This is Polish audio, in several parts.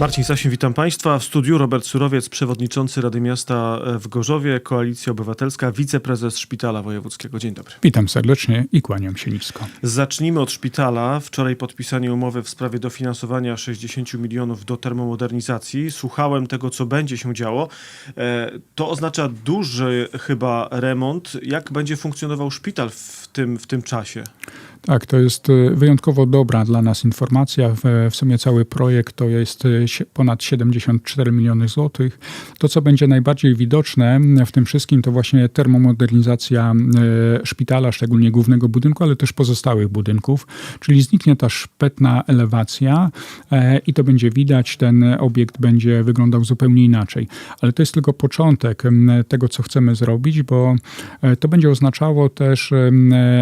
Marcin Sasin, witam Państwa. W studiu Robert Surowiec, przewodniczący Rady Miasta w Gorzowie, Koalicja Obywatelska, wiceprezes Szpitala Wojewódzkiego. Dzień dobry. Witam serdecznie i kłaniam się nisko. Zacznijmy od szpitala. Wczoraj podpisanie umowy w sprawie dofinansowania 60 milionów do termomodernizacji. Słuchałem tego, co będzie się działo. E, To oznacza duży chyba remont. Jak będzie funkcjonował szpital w tym, w tym czasie? Tak, to jest y, wyjątkowo dobra dla nas informacja. W, sumie cały projekt to jest y, ponad 74 miliony złotych. To, co będzie najbardziej widoczne w tym wszystkim, to właśnie termomodernizacja y, szpitala, szczególnie głównego budynku, ale też pozostałych budynków, czyli zniknie ta szpetna elewacja e, i to będzie widać, ten obiekt będzie wyglądał zupełnie inaczej. Ale to jest tylko początek tego, co chcemy zrobić, bo e, to będzie oznaczało też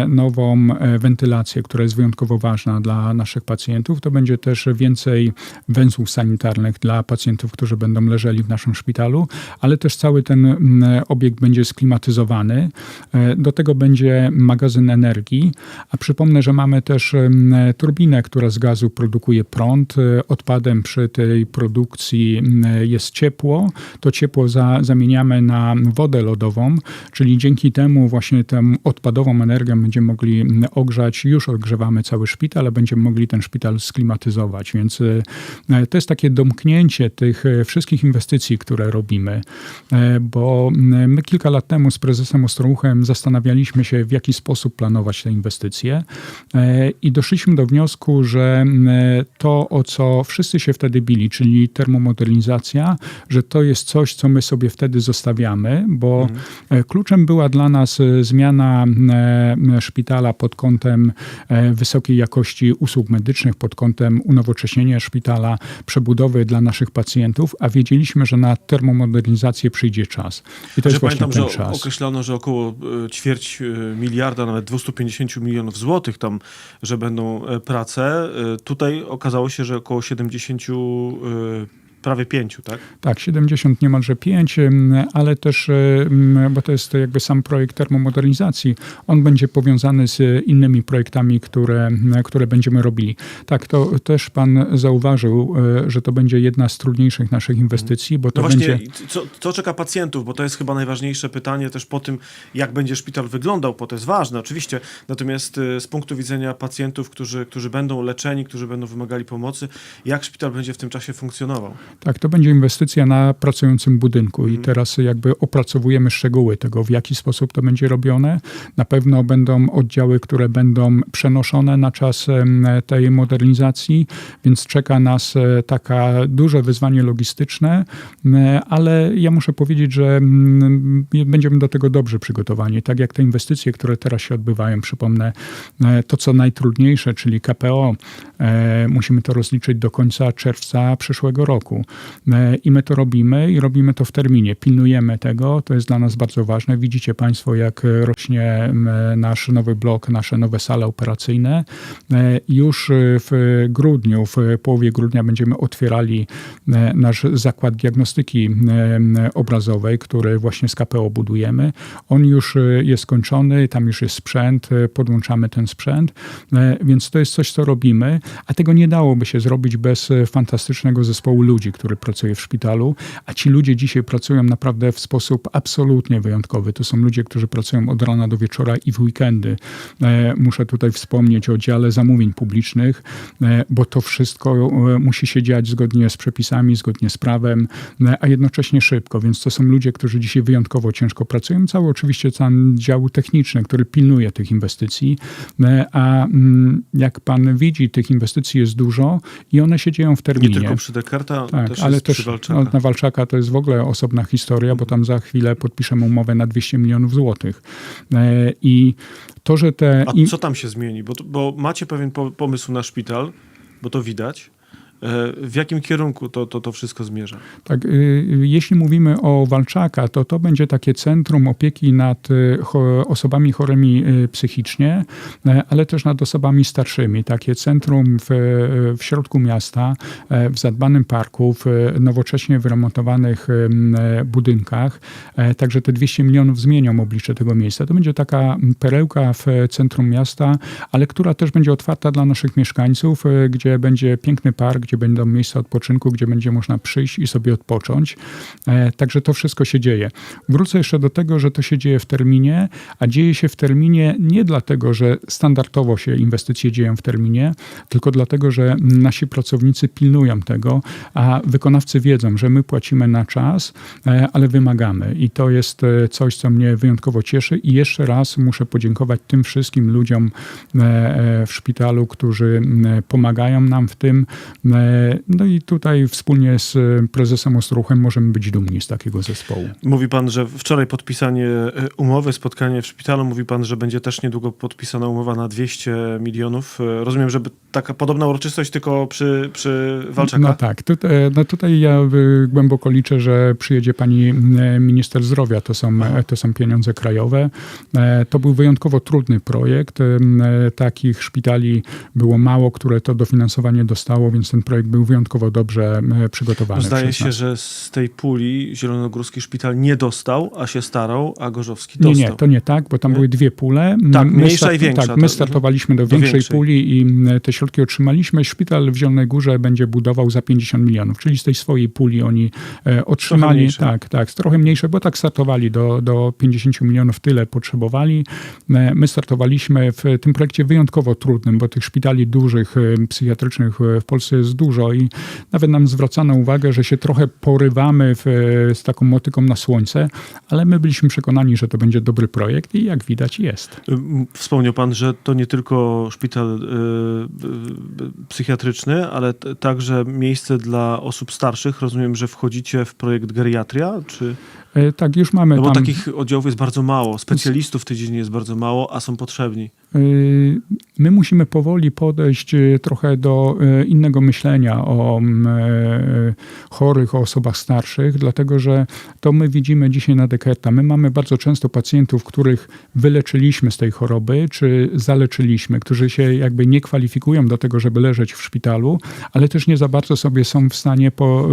nową e, wentylację, która jest wyjątkowo ważna dla naszych pacjentów. To będzie też więcej węzłów sanitarnych dla pacjentów, którzy będą leżeli w naszym szpitalu, ale też cały ten mm, obiekt będzie sklimatyzowany. E, Do tego będzie magazyn energii, a przypomnę, że mamy też em, turbinę, która z gazu produkuje prąd. E, Odpadem przy tej produkcji m, jest ciepło. To ciepło za, zamieniamy na wodę lodową, czyli dzięki temu właśnie tę odpadową energię będziemy mogli m, ogrzać. Już odgrzewamy cały szpital, ale będziemy mogli ten szpital sklimatyzować. Więc e, to jest takie domknięcie tych e, wszystkich inwestycji, które robimy. E, Bo my kilka lat temu z prezesem Ostrołuchem zastanawialiśmy się, w jaki sposób planować te inwestycje i doszliśmy do wniosku, że to, o co wszyscy się wtedy bili, czyli termomodernizacja, że to jest coś, co my sobie wtedy zostawiamy, bo e, kluczem była dla nas zmiana szpitala pod kątem e, wysokiej jakości usług medycznych, pod kątem unowocześnienia szpitala, przebudowy dla naszych pacjentów, a wiedzieliśmy, że na termomodernizację przyjdzie czas. I to Że jest właśnie pamiętam, ten czas. określono, że około e, ćwierć e, miliarda, nawet 250 milionów złotych tam, że będą prace. Tutaj okazało się, że około 70, e, prawie 5, tak? Tak, 70 niemalże 5, em, ale też, bo to jest jakby sam projekt termomodernizacji, on będzie powiązany z innymi projektami, które, które będziemy robili. Tak, to też pan zauważył, e, że to będzie jedna z trudniejszych naszych inwestycji, bo to No właśnie, będzie... co, co czeka pacjentów, bo to jest chyba najważniejsze pytanie też po tym, jak będzie szpital wyglądał, bo to jest ważne oczywiście, natomiast y, z punktu widzenia pacjentów, którzy, którzy będą leczeni, którzy będą wymagali pomocy, jak szpital będzie w tym czasie funkcjonował? Tak, to będzie inwestycja na pracującym budynku Mhm. i teraz jakby opracowujemy szczegóły tego, w jaki sposób to będzie robione. Na pewno będą oddziały, które będą przenoszone na czas tej modernizacji, więc czeka nas e, taka duże wyzwanie logistyczne, ale ja muszę powiedzieć, że będziemy do tego dobrze przygotowani. Tak jak te inwestycje, które teraz się odbywają, przypomnę, e, to co najtrudniejsze, czyli KPO, e, musimy to rozliczyć do końca czerwca przyszłego roku. E, I my to robimy i robimy to w terminie. Pilnujemy tego, to jest dla nas bardzo ważne. Widzicie Państwo, jak e, rośnie m, nasz nowy blok, nasze nowe sale operacyjne. E, Już e, w grudniu, w połowie grudnia będziemy otwierali e, nasz zakład diagnostyki obrazowej, który właśnie z KPO budujemy. On już e, jest skończony, tam już jest sprzęt, e, podłączamy ten sprzęt, e, więc to jest coś, co robimy, a tego nie dałoby się zrobić bez e, fantastycznego zespołu ludzi, który pracuje w szpitalu, a ci ludzie dzisiaj pracują naprawdę w sposób absolutnie wyjątkowy. To są ludzie, którzy pracują od rana do wieczora i w weekendy. E, Muszę tutaj wspomnieć o dziale zamówień publicznych, e, bo to wszystko e, musi się dziać zgodnie z przepisami, zgodnie z prawem, a jednocześnie szybko, więc to są ludzie, którzy dzisiaj wyjątkowo ciężko pracują. Cały oczywiście ten dział techniczny, który pilnuje tych inwestycji, a mm, jak pan widzi, tych inwestycji jest dużo i one się dzieją w Nie terminie. tylko przy Dekarta, Tak, też ale też Walczaka. na Walczaka to jest w ogóle osobna historia, bo tam za chwilę podpiszemy umowę na 200 milionów złotych. E, I to, że te... A co tam się zmieni? Bo, bo macie pewien po, pomysł na szpital, bo to widać. E, W jakim kierunku to, to, to wszystko zmierza? Tak, y, jeśli mówimy o Walczaka, to to będzie takie centrum opieki nad y, osobami chorymi y, psychicznie, e, ale też nad osobami starszymi. Takie centrum w, w środku miasta, e, w zadbanym parku, w e, nowocześnie wyremontowanych em, e, budynkach. E, Także te 200 milionów zmienią oblicze tego miejsca. To będzie taka perełka w centrum miasta, ale która też będzie otwarta dla naszych mieszkańców, e, gdzie będzie piękny park, gdzie będą miejsca odpoczynku, gdzie będzie można przyjść i sobie odpocząć. E, Także to wszystko się dzieje. Wrócę jeszcze do tego, że to się dzieje w terminie, a dzieje się w terminie nie dlatego, że standardowo się inwestycje dzieją w terminie, tylko dlatego, że nasi pracownicy pilnują tego, a wykonawcy wiedzą, że my płacimy na czas, e, ale wymagamy. I to jest e, coś, co mnie wyjątkowo cieszy. I jeszcze raz muszę podziękować tym wszystkim ludziom w szpitalu, którzy pomagają nam w tym. E, No i tutaj wspólnie z e, prezesem Ostruchem możemy być dumni z takiego zespołu. Mówi pan, że wczoraj podpisanie e, umowy, spotkanie w szpitalu. Mówi pan, że będzie też niedługo podpisana umowa na 200 milionów. Rozumiem, że taka podobna uroczystość, tylko przy, przy Walczaka. No tak, tutaj, no tutaj ja głęboko liczę, że przyjedzie pani minister zdrowia, to są, to są pieniądze krajowe. To był wyjątkowo trudny projekt. Takich szpitali było mało, które to dofinansowanie dostało, więc ten projekt był wyjątkowo dobrze przygotowany. Zdaje się, że z tej puli Zielonogórski Szpital nie dostał, a się starał, a Gorzowski Nie, dostał. nie, to nie tak, bo tam Nie? były dwie pule. Tak, My mniejsza i większa, Tak, my startowaliśmy do, do większej, większej. puli i te środki otrzymaliśmy. Szpital w Zielonej Górze będzie budował za 50 milionów, czyli z tej swojej puli oni e, otrzymali. Tak, tak, trochę mniejsze, bo tak startowali do, do 50 milionów, tyle potrzebowali. My startowaliśmy w tym projekcie wyjątkowo trudnym, bo tych szpitali dużych, e, psychiatrycznych w Polsce jest dużo i nawet nam zwracano uwagę, że się trochę porywamy w, z taką motyką na słońce, ale my byliśmy przekonani, że to będzie dobry projekt i jak widać jest. Wspomniał pan, że to nie tylko szpital y, y, psychiatryczny, ale także miejsce dla osób starszych. Rozumiem, że wchodzicie w projekt geriatria, czy... E, Tak, już mamy No bo tam... takich oddziałów jest bardzo mało, specjalistów w tej dziedzinie jest bardzo mało, a są potrzebni. Y, My musimy powoli podejść y, trochę do y, innego myślenia o mm, chorych, o osobach starszych, dlatego że to my widzimy dzisiaj na Dekerta. My mamy bardzo często pacjentów, których wyleczyliśmy z tej choroby, czy zaleczyliśmy, którzy się jakby nie kwalifikują do tego, żeby leżeć w szpitalu, ale też nie za bardzo sobie są w stanie po,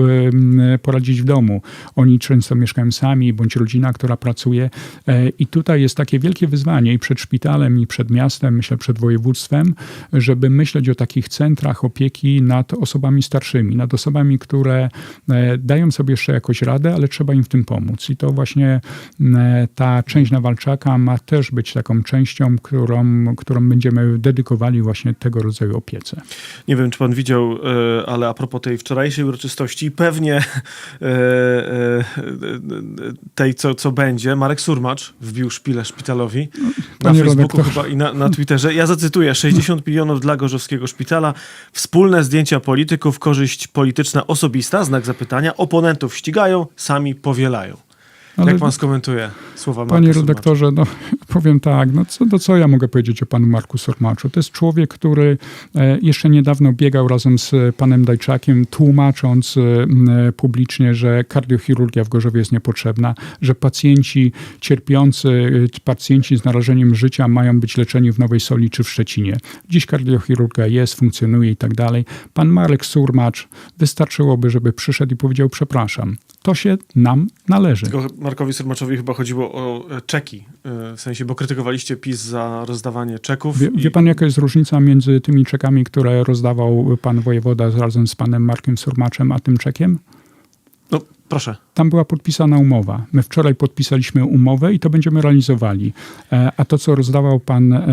poradzić w domu. Oni często mieszkają sami, bądź rodzina, która pracuje. E, I tutaj jest takie wielkie wyzwanie i przed szpitalem, i przed miastem, myślę przed województwem, żeby myśleć o takich centrach opieki nad osobami starszymi, nad osobami, które e, dają sobie jeszcze jakoś radę, ale trzeba im w tym pomóc. I to właśnie e, ta część Nawalczaka ma też być taką częścią, którą, którą będziemy dedykowali właśnie tego rodzaju opiece. Nie wiem, czy pan widział, e, ale a propos tej wczorajszej uroczystości, pewnie tej, co, co będzie, Marek Surmacz wbił szpilę szpitalowi na Facebooku chyba i na, na Twitterze. Ja zacytuję, 60 milionów dla Gorzowskiego Szpitala, wspólne zdjęcia polityków, korzyść polityczna osobista, znak zapytania, oponentów ścigają, sami powielają. Ale- Jak pan skomentuje słowa Marka Panie redaktorze, no, powiem tak, no co, no co ja mogę powiedzieć o panu Marku Sormaczu? To jest człowiek, który e, jeszcze niedawno biegał razem z panem Dajczakiem, tłumacząc e, e, publicznie, że kardiochirurgia w Gorzowie jest niepotrzebna, że pacjenci cierpiący, pacjenci z narażeniem życia mają być leczeni w Nowej Soli czy w Szczecinie. Dziś kardiochirurgia jest, funkcjonuje i tak dalej. Pan Marek Surmacz wystarczyłoby, żeby przyszedł i powiedział przepraszam. To się nam należy. Tylko Markowi Surmaczowi chyba chodziło o e, czeki, e, w sensie, bo krytykowaliście PiS za rozdawanie czeków. Wie, i- wie pan, jaka jest różnica między tymi czekami, które rozdawał pan wojewoda razem z panem Markiem Surmaczem, a tym czekiem? No, proszę. Tam była podpisana umowa. My wczoraj podpisaliśmy umowę i to będziemy realizowali. E, A to, co rozdawał pan e,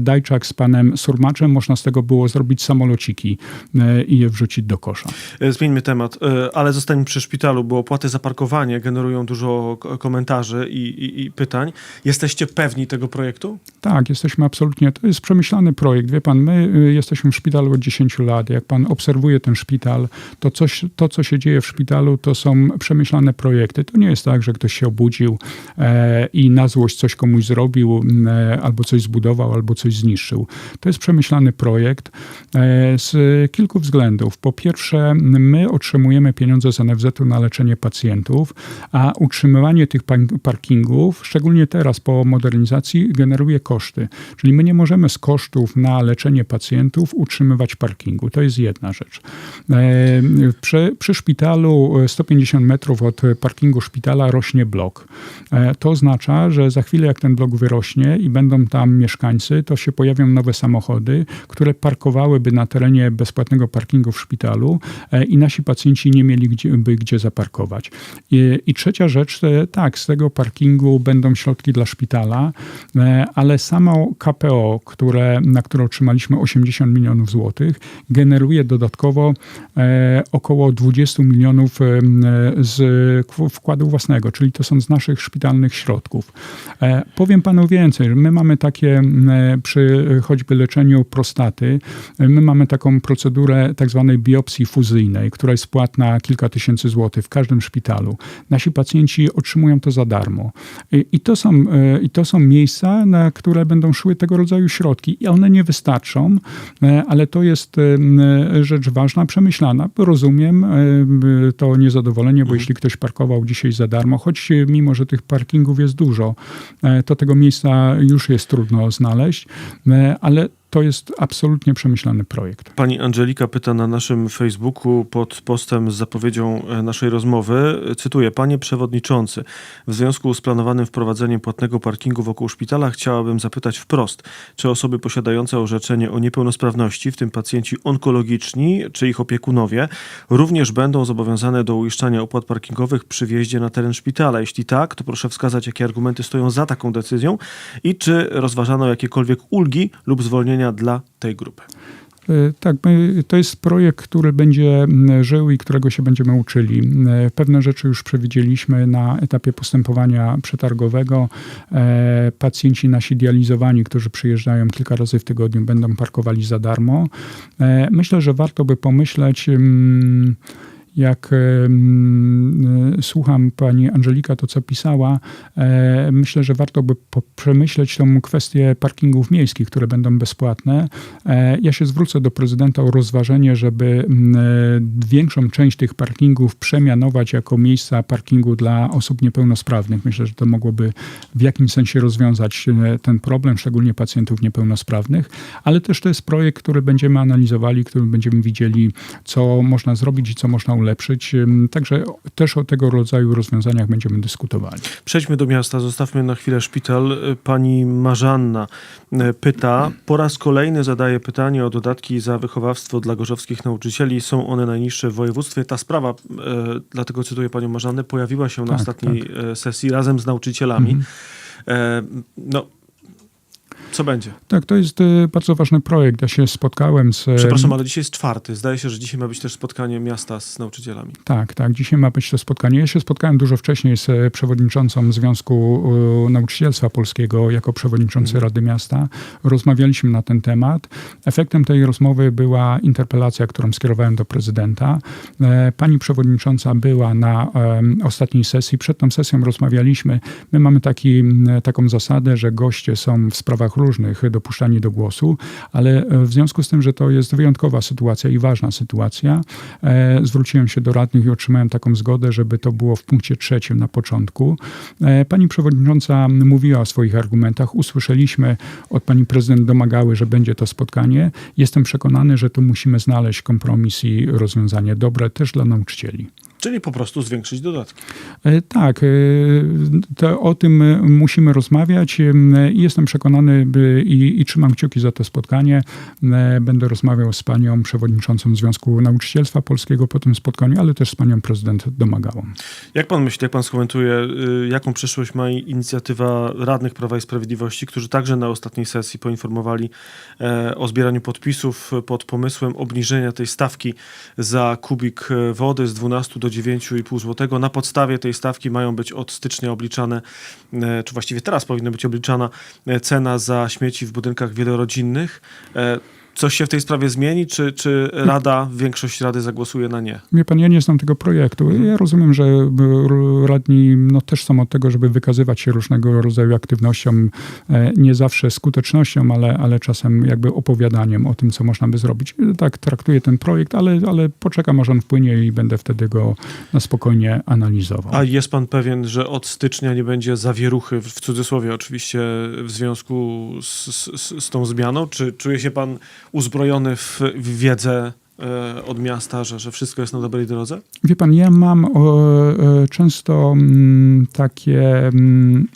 Dajczak z panem Surmaczem, można z tego było zrobić samolociki e, i je wrzucić do kosza. Zmieńmy temat, ale zostańmy przy szpitalu, bo opłaty za parkowanie generują dużo komentarzy i, i, i pytań. Jesteście pewni tego projektu? Tak, jesteśmy absolutnie. To jest przemyślany projekt. Wie pan, my y, jesteśmy w szpitalu od 10 lat. Jak pan obserwuje ten szpital, to coś, to, co się dzieje w szpitalu, to są przemyślane projekty. To nie jest tak, że ktoś się obudził e, i na złość coś komuś zrobił, e, albo coś zbudował, albo coś zniszczył. To jest przemyślany projekt e, z kilku względów. Po pierwsze, my otrzymujemy pieniądze z NFZ-u na leczenie pacjentów, a utrzymywanie tych parkingów, szczególnie teraz po modernizacji, generuje koszty. Czyli my nie możemy z kosztów na leczenie pacjentów utrzymywać parkingu. To jest jedna rzecz. Przy, przy szpitalu e, 150 metrów od parkingu szpitala rośnie blok. E, To oznacza, że za chwilę jak ten blok wyrośnie i będą tam mieszkańcy, to się pojawią nowe samochody, które parkowałyby na terenie bezpłatnego parkingu w szpitalu e, i nasi pacjenci nie mieliby gdzie, gdzie zaparkować. I, I trzecia rzecz, e, tak, z tego parkingu będą środki dla szpitala, e, ale samo KPO, które, na które otrzymaliśmy 80 milionów złotych, generuje dodatkowo e, około 20 milionów e, z wkładu własnego, czyli to są z naszych szpitalnych środków. E, powiem panu więcej, my mamy takie e, przy choćby leczeniu prostaty, e, my mamy taką procedurę tak zwanej biopsji fuzyjnej, która jest płatna kilka tysięcy złotych w każdym szpitalu. Nasi pacjenci otrzymują to za darmo. I, i, to, są, I to są miejsca, na które będą szły tego rodzaju środki i one nie wystarczą, ale to jest rzecz ważna, przemyślana. Rozumiem to niezadowolenie, jeśli ktoś parkował dzisiaj za darmo, choć e, mimo, że tych parkingów jest dużo, e, to tego miejsca już jest trudno znaleźć, e, ale to jest absolutnie przemyślany projekt. Pani Angelika pyta na naszym Facebooku pod postem z zapowiedzią e, naszej rozmowy, cytuję, Panie Przewodniczący, w związku z planowanym wprowadzeniem płatnego parkingu wokół szpitala chciałabym zapytać wprost, czy osoby posiadające orzeczenie o niepełnosprawności, w tym pacjenci onkologiczni czy ich opiekunowie, również będą zobowiązane do uiszczania opłat parkingowych przy wjeździe na teren szpitala? Jeśli tak, to proszę wskazać, jakie argumenty stoją za taką decyzją i czy rozważano jakiekolwiek ulgi lub zwolnienia dla tej grupy. E, Tak, my, to jest projekt, który będzie żył i którego się będziemy uczyli. E, Pewne rzeczy już przewidzieliśmy na etapie postępowania przetargowego. E, Pacjenci nasi dializowani, którzy przyjeżdżają kilka razy w tygodniu, będą parkowali za darmo. Myślę, że warto by pomyśleć. mm, jak e, słucham pani Angelika, to co pisała, e, myślę, że warto by przemyśleć tą kwestię parkingów miejskich, które będą bezpłatne. E, Ja się zwrócę do prezydenta o rozważenie, żeby większą część tych parkingów przemianować jako miejsca parkingu dla osób niepełnosprawnych. Myślę, że to mogłoby w jakimś sensie rozwiązać ten problem, szczególnie pacjentów niepełnosprawnych, ale też to jest projekt, który będziemy analizowali, który będziemy widzieli, co można zrobić i co można ulepszyć. Także też o tego rodzaju rozwiązaniach będziemy dyskutowali. Przejdźmy do miasta, zostawmy na chwilę szpital. Pani Marzanna e, pyta, po raz kolejny zadaje pytanie o dodatki za wychowawstwo dla gorzowskich nauczycieli. Są one najniższe w województwie. Ta sprawa, e, dlatego cytuję panią Marzannę, pojawiła się na Tak, ostatniej e, sesji razem z nauczycielami. E, no, co będzie? Tak, to jest y, bardzo ważny projekt. Ja się spotkałem z... Przepraszam, ale dzisiaj jest czwarty. Zdaje się, że dzisiaj ma być też spotkanie miasta z nauczycielami. Tak, tak. Dzisiaj ma być to spotkanie. Ja się spotkałem dużo wcześniej z e, przewodniczącą Związku Nauczycielstwa Polskiego jako przewodniczący Rady Miasta. Rozmawialiśmy na ten temat. Efektem tej rozmowy była interpelacja, którą skierowałem do prezydenta. E, Pani przewodnicząca była na ostatniej sesji. Przed tą sesją rozmawialiśmy. My mamy taki, taką zasadę, że goście są w sprawach różnych dopuszczani do głosu, ale e, w związku z tym, że to jest wyjątkowa sytuacja i ważna sytuacja, e, zwróciłem się do radnych i otrzymałem taką zgodę, żeby to było w punkcie trzecim na początku. E, Pani przewodnicząca mówiła o swoich argumentach. Usłyszeliśmy od pani prezydent Domagały, że będzie to spotkanie. Jestem przekonany, że tu musimy znaleźć kompromis i rozwiązanie dobre też dla nauczycieli. Czyli po prostu zwiększyć dodatki. E, Tak, e, o tym e, musimy rozmawiać jestem przekonany i, i trzymam kciuki za to spotkanie. Będę rozmawiał z panią przewodniczącą Związku Nauczycielstwa Polskiego po tym spotkaniu, ale też z panią prezydent Domagałą. Jak pan myśli, jak pan skomentuje, jaką przyszłość ma inicjatywa radnych Prawa i Sprawiedliwości, którzy także na ostatniej sesji poinformowali o zbieraniu podpisów pod pomysłem obniżenia tej stawki za kubik wody z 12 do 9,5 zł. Na podstawie tej stawki mają być od stycznia obliczane, e, czy właściwie teraz powinna być obliczana e, cena za śmieci w budynkach wielorodzinnych. Coś się w tej sprawie zmieni, czy, czy Rada, większość Rady zagłosuje na nie? Wie pan, ja nie znam tego projektu. Ja rozumiem, że radni no, też są od tego, żeby wykazywać się różnego rodzaju aktywnością, e, nie zawsze skutecznością, ale, ale czasem jakby opowiadaniem o tym, co można by zrobić. Tak traktuję ten projekt, ale, ale poczekam, aż on wpłynie i będę wtedy go na spokojnie analizował. A jest pan pewien, że od stycznia nie będzie zawieruchy, w w cudzysłowie oczywiście, w związku z, z, z tą zmianą? Czy czuje się pan uzbrojony w, wiedzę e, od miasta, że, że wszystko jest na dobrej drodze? Wie pan, ja mam o, e, często mm, takie. Mm,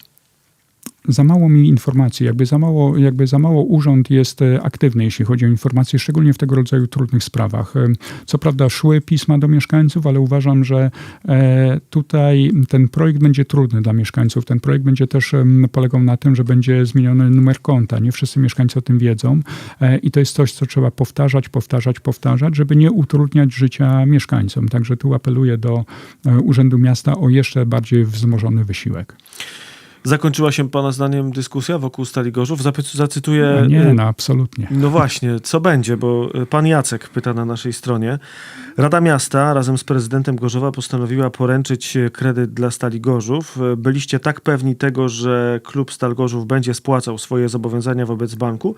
za mało mi informacji, jakby za mało, jakby za mało urząd jest e, aktywny, jeśli chodzi o informacje, szczególnie w tego rodzaju trudnych sprawach. E, Co prawda szły pisma do mieszkańców, ale uważam, że e, tutaj ten projekt będzie trudny dla mieszkańców. Ten projekt będzie też polegał na tym, że będzie zmieniony numer konta. Nie wszyscy mieszkańcy o tym wiedzą i to jest coś, co trzeba powtarzać, powtarzać, powtarzać, żeby nie utrudniać życia mieszkańcom. Także tu apeluję do Urzędu Miasta o jeszcze bardziej wzmożony wysiłek. Zakończyła się pana zdaniem dyskusja wokół Stali Gorzów? Zacytuję... A nie, e, no absolutnie. No właśnie, co będzie, bo y, pan Jacek pyta na naszej stronie. Rada Miasta razem z prezydentem Gorzowa postanowiła poręczyć e, kredyt dla Stali Gorzów. Y, Byliście tak pewni tego, że klub Stal Gorzów będzie spłacał swoje zobowiązania wobec banku?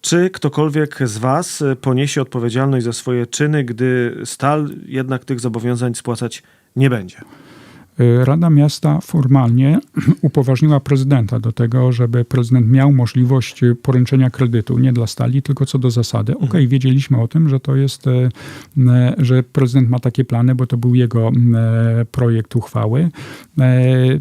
Czy ktokolwiek z was poniesie odpowiedzialność za swoje czyny, gdy Stal jednak tych zobowiązań spłacać nie będzie? Y, Rada Miasta formalnie upoważniła prezydenta do tego, żeby prezydent miał możliwość y, poręczenia kredytu, nie dla stali, tylko co do zasady. Okej, wiedzieliśmy o tym, że to jest, e, że prezydent ma takie plany, bo to był jego e, projekt uchwały. E,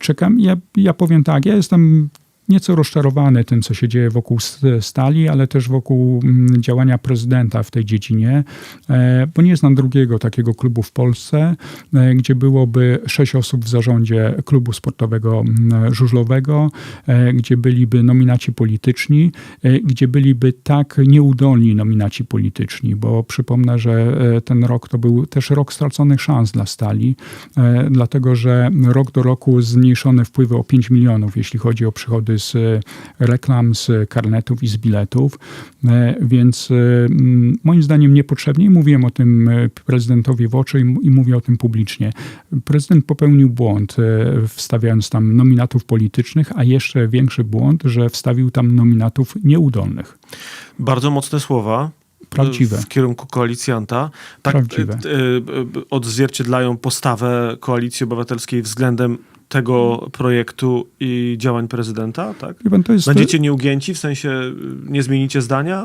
Czekam, ja, ja powiem tak, ja jestem nieco rozczarowany tym, co się dzieje wokół stali, ale też wokół mm, działania prezydenta w tej dziedzinie, e, bo nie znam drugiego takiego klubu w Polsce, e, gdzie byłoby sześć osób w zarządzie klubu sportowego mm, żużlowego, e, gdzie byliby nominaci polityczni, gdzie byliby tak nieudolni nominaci polityczni, bo przypomnę, że ten rok to był też rok straconych szans dla stali, dlatego że rok do roku zmniejszone wpływy o 5 milionów, jeśli chodzi o przychody z e, reklam, z karnetów i z biletów, E, więc e, moim zdaniem niepotrzebnie mówiłem o tym prezydentowi w oczy i mówię o tym publicznie. Prezydent popełnił błąd, wstawiając tam nominatów politycznych, a jeszcze większy błąd, że wstawił tam nominatów nieudolnych. Bardzo mocne słowa. Prawdziwe. W kierunku koalicjanta. Tak Prawdziwe. odzwierciedlają postawę koalicji obywatelskiej względem tego projektu i działań prezydenta, tak? Pan, Będziecie nieugięci, w sensie y, nie zmienicie zdania?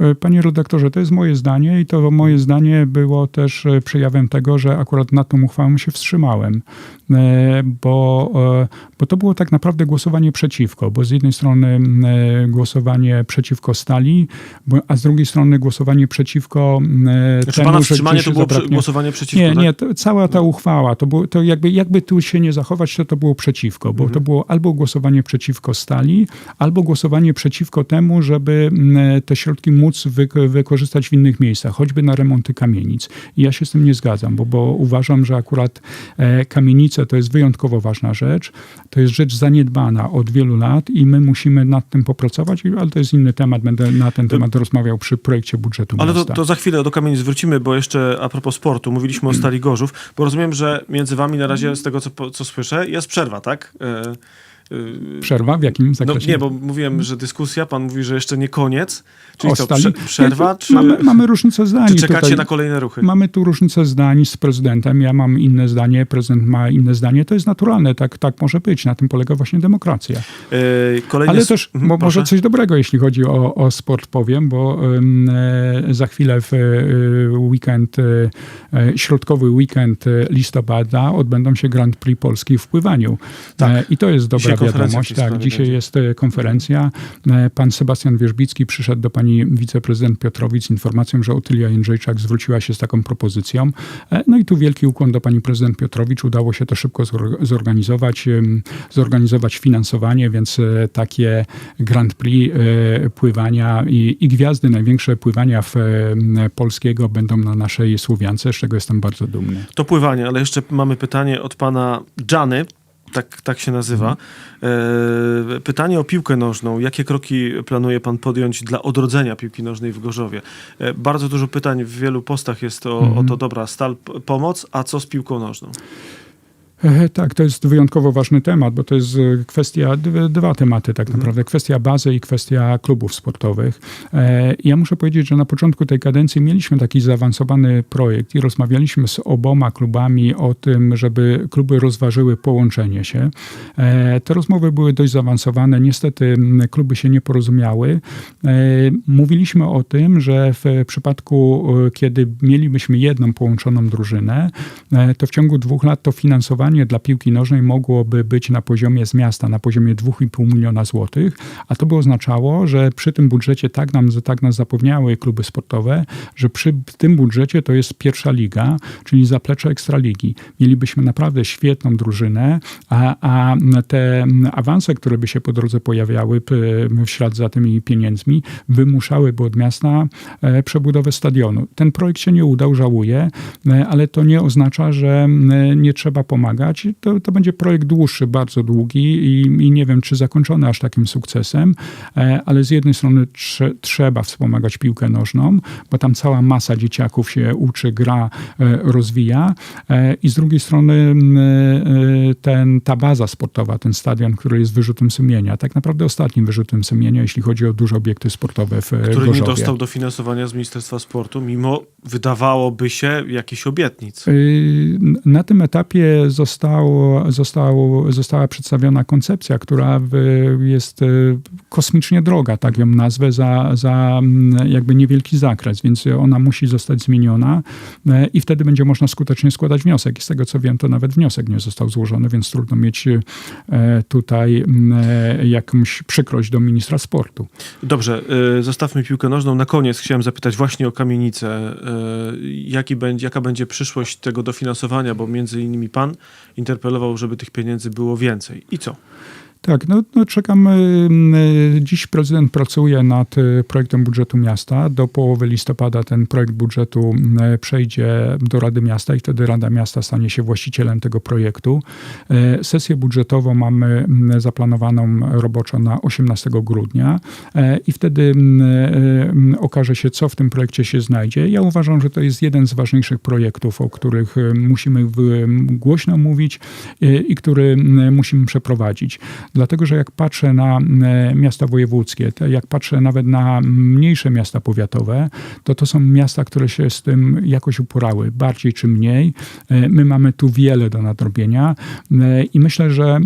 E, Panie redaktorze, to jest moje zdanie i to moje zdanie było też e, przejawem tego, że akurat na tą uchwałę się wstrzymałem, E, bo, bo to było tak naprawdę głosowanie przeciwko, bo z jednej strony głosowanie przeciwko stali, a z drugiej strony głosowanie przeciwko Znaczy temu, pana wstrzymanie to było zabraknie- głosowanie przeciwko, nie, tak? nie, cała ta uchwała, to, było, to jakby, jakby tu się nie zachować, to to było przeciwko, bo to było albo głosowanie przeciwko stali, albo głosowanie przeciwko temu, żeby te środki móc wy, wykorzystać w innych miejscach, choćby na remonty kamienic. I ja się z tym nie zgadzam, bo, bo uważam, że akurat e, kamienice to jest wyjątkowo ważna rzecz, to jest rzecz zaniedbana od wielu lat i my musimy nad tym popracować, ale to jest inny temat, będę na ten temat rozmawiał przy projekcie budżetu Ale to, miasta. to za chwilę do kamienic wrócimy, bo jeszcze a propos sportu, mówiliśmy o Stali Gorzów, bo rozumiem, że między wami na razie, z tego co, co słyszę, jest przerwa, tak? E, Przerwa w jakim no zakresie? nie, bo mówiłem, że dyskusja, pan mówi, że jeszcze nie koniec, czyli O co, prze, przerwa, Nie, czy, mamy, mamy różnicę zdań. czy czekacie tutaj. na kolejne ruchy? Mamy tu różnicę zdań z prezydentem. Ja mam inne zdanie, prezydent ma inne zdanie. To jest naturalne, tak, tak może być. Na tym polega właśnie demokracja. E, kolejne Ale też Mhm, bo może coś dobrego, jeśli chodzi o, o sport, powiem, bo e, za chwilę w e, weekend, e, środkowy weekend listopada odbędą się Grand Prix Polski w pływaniu. Tak. I to jest dobra Wiadomość. Tak, dzisiaj jest e, konferencja. E, Pan Sebastian Wierzbicki przyszedł do pani wiceprezydent Piotrowic z informacją, że Otylia Jędrzejczak zwróciła się z taką propozycją. E, No i tu wielki ukłon do pani prezydent Piotrowicz. Udało się to szybko zor- zorganizować, zorganizować finansowanie, więc takie Grand Prix pływania i, i gwiazdy największe pływania w, polskiego będą na naszej Słowiance, z czego jestem bardzo dumny. To pływanie, ale jeszcze mamy pytanie od pana Jany. Tak, tak się nazywa. E, pytanie o piłkę nożną. Jakie kroki planuje pan podjąć dla odrodzenia piłki nożnej w Gorzowie? E, bardzo dużo pytań w wielu postach jest o, o to, dobra, stal pomoc, a co z piłką nożną? Tak, to jest wyjątkowo ważny temat, bo to jest e, kwestia, dwa tematy tak naprawdę. Kwestia bazy i kwestia klubów sportowych. E, Ja muszę powiedzieć, że na początku tej kadencji mieliśmy taki zaawansowany projekt i rozmawialiśmy z oboma klubami o tym, żeby kluby rozważyły połączenie się. E, Te rozmowy były dość zaawansowane. Niestety kluby się nie porozumiały. Mówiliśmy o tym, że w przypadku, kiedy mielibyśmy jedną połączoną drużynę, to w ciągu dwóch lat to finansowanie dla piłki nożnej mogłoby być na poziomie z miasta, na poziomie 2,5 miliona złotych, a to by oznaczało, że przy tym budżecie tak, nam, tak nas zapewniały kluby sportowe, że przy tym budżecie to jest pierwsza liga, czyli zaplecze ekstraligi. Mielibyśmy naprawdę świetną drużynę, a, a te awanse, które by się po drodze pojawiały w ślad za tymi pieniędzmi, wymuszałyby od miasta e, przebudowę stadionu. Ten projekt się nie udał, żałuję, e, ale to nie oznacza, że m, nie trzeba pomagać. To, to będzie projekt dłuższy, bardzo długi i, i nie wiem, czy zakończony aż takim sukcesem, e, ale z jednej strony trze, trzeba wspomagać piłkę nożną, bo tam cała masa dzieciaków się uczy, gra, e, rozwija e, i z drugiej strony ten, ta baza sportowa, ten stadion, który jest wyrzutem sumienia, tak naprawdę ostatnim wyrzutem sumienia, jeśli chodzi o duże obiekty sportowe w Który nie Gorzowie. dostał dofinansowania z Ministerstwa Sportu, mimo wydawałoby się jakichś obietnic. Y, Na tym etapie zostało, zostało, została przedstawiona koncepcja, która jest y, kosmicznie droga, tak ją nazwę, za, za jakby niewielki zakres, więc ona musi zostać zmieniona e, i wtedy będzie można skutecznie składać wniosek. I z tego co wiem, to nawet wniosek nie został złożony, więc trudno mieć e, tutaj e, jakąś przykrość do ministra sportu. Dobrze, zostawmy piłkę nożną. Na koniec chciałem zapytać właśnie o kamienicę. Jaki będzie, jaka będzie przyszłość tego dofinansowania, bo między innymi pan interpelował, żeby tych pieniędzy było więcej. I co? Tak, no, no czekam. y, y, Dziś prezydent pracuje nad y, projektem budżetu miasta. Do połowy listopada ten projekt budżetu y, przejdzie do Rady Miasta i wtedy Rada Miasta stanie się właścicielem tego projektu. Y, Sesję budżetową mamy mm, zaplanowaną roboczo na 18 grudnia y, i wtedy mm, okaże się, co w tym projekcie się znajdzie. Ja uważam, że to jest jeden z ważniejszych projektów, o których y, musimy głośno mówić i który musimy przeprowadzić. Dlatego, że jak patrzę na e, miasta wojewódzkie, jak patrzę nawet na mniejsze miasta powiatowe, to to są miasta, które się z tym jakoś uporały, bardziej czy mniej. E, My mamy tu wiele do nadrobienia e, i myślę, że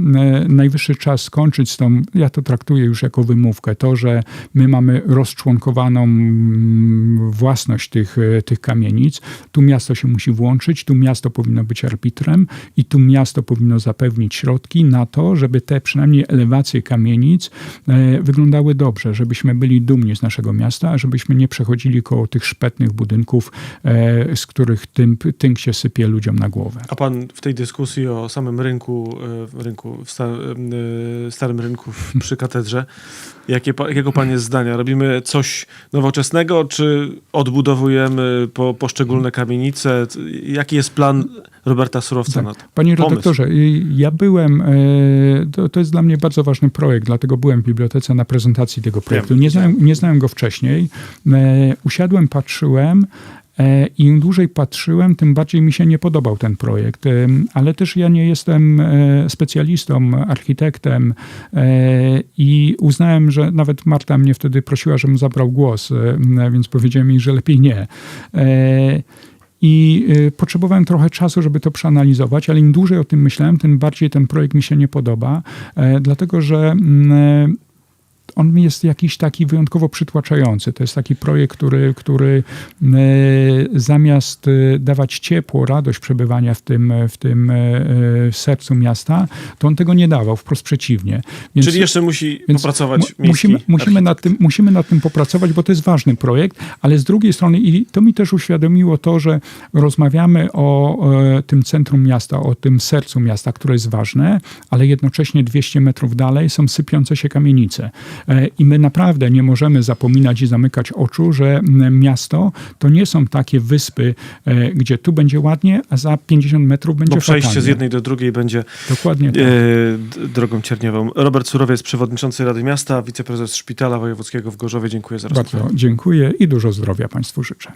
najwyższy czas skończyć z tą, ja to traktuję już jako wymówkę, to, że my mamy rozczłonkowaną mm, własność tych, tych kamienic. Tu miasto się musi włączyć, tu miasto powinno być arbitrem i tu miasto powinno zapewnić środki na to, żeby te przynajmniej elewacje kamienic e, wyglądały dobrze, żebyśmy byli dumni z naszego miasta, a żebyśmy nie przechodzili koło tych szpetnych budynków, e, z których tynk, tynk się sypie ludziom na głowę. A pan w tej dyskusji o samym rynku, y, rynku w sta, starym rynku w- przy katedrze, jakie, jakiego pan jest zdania? Robimy coś nowoczesnego, czy odbudowujemy po, poszczególne kamienice? Jaki jest plan Roberta Surowca Tak. Panie redaktorze, y, ja byłem, e, to, to jest dla mnie bardzo ważny projekt, dlatego byłem w bibliotece na prezentacji tego projektu. Nie znałem, nie znałem go wcześniej. E, Usiadłem, patrzyłem. e, I im dłużej patrzyłem, tym bardziej mi się nie podobał ten projekt. Ale też ja nie jestem specjalistą, architektem i uznałem, że nawet Marta mnie wtedy prosiła, żebym zabrał głos, więc powiedziałem jej, że lepiej nie. I y, potrzebowałem trochę czasu, żeby to przeanalizować, ale im dłużej o tym myślałem, tym bardziej ten projekt mi się nie podoba, e, dlatego że mm, e, on jest jakiś taki wyjątkowo przytłaczający. To jest taki projekt, który, który e, zamiast e, dawać ciepło, radość przebywania w tym, w tym e, sercu miasta, to on tego nie dawał, wprost przeciwnie. Więc, Czyli jeszcze musi popracować mu- musimy, musimy, nad tym, musimy nad tym popracować, bo to jest ważny projekt, ale z drugiej strony, i to mi też uświadomiło to, że rozmawiamy o tym centrum miasta, o tym sercu miasta, które jest ważne, ale jednocześnie 200 metrów dalej są sypiące się kamienice. E, I my naprawdę nie możemy zapominać i zamykać oczu, że miasto to nie są takie wyspy, e, gdzie tu będzie ładnie, a za 50 metrów będzie Bo przejście fatalnie. z jednej do drugiej będzie Dokładnie tak. e, d- drogą cierniową. Robert Surowiec, przewodniczący Rady Miasta, wiceprezes Szpitala Wojewódzkiego w Gorzowie. Dziękuję za rozmowę. Bardzo dziękuję i dużo zdrowia Państwu życzę.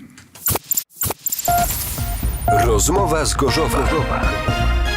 Rozmowa z Gorzowa.